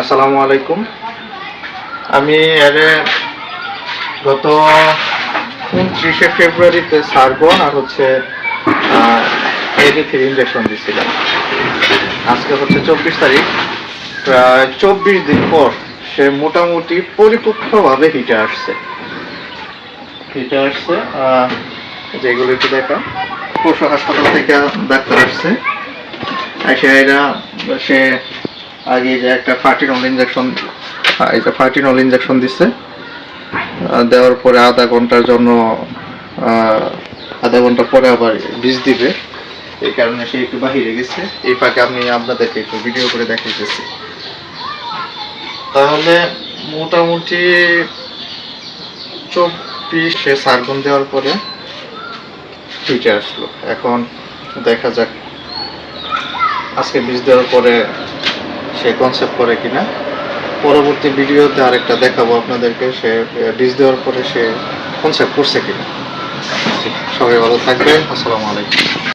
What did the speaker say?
আসসালামু আলাইকুম। আমি এর গত উনত্রিশে ফেব্রুয়ারিতে সারবন আর হচ্ছে এডিথির ইঞ্জেকশন দিয়েছিলাম আজকে হচ্ছে চব্বিশ তারিখ। প্রায় চব্বিশ দিন পর সে মোটামুটি পরিপক্কভাবে হিটে আসছে। হিটে আসছে যেগুলো একটু দেখা পশু হাসপাতাল থেকে ডাক্তার আসছে। এসে এরা সে আগে যে একটা ফার্টিনল ইঞ্জেকশন এটা ফার্টিনল ইঞ্জেকশন দিচ্ছে দেওয়ার পরে আধা ঘণ্টার জন্য আধা ঘণ্টা পরে আবার বীজ দিবে। এই কারণে সে একটু বাহিরে গেছে। এই ফাঁকে আমি আপনাদেরকে একটু ভিডিও করে দেখাইতেছি। তাহলে মোটামুটি চব্বিশ সারগুন দেওয়ার পরে হিটে আসলো। এখন দেখা যাক, আজকে বীজ দেওয়ার পরে সে কনসেপ্ট করে কিনা। পরবর্তী ভিডিওতে আরেকটা দেখাবো আপনাদেরকে, সে বীজ দেওয়ার পরে সে কনসেপ্ট করছে কিনা। সবাই ভালো থাকবেন। আসসালামু আলাইকুম।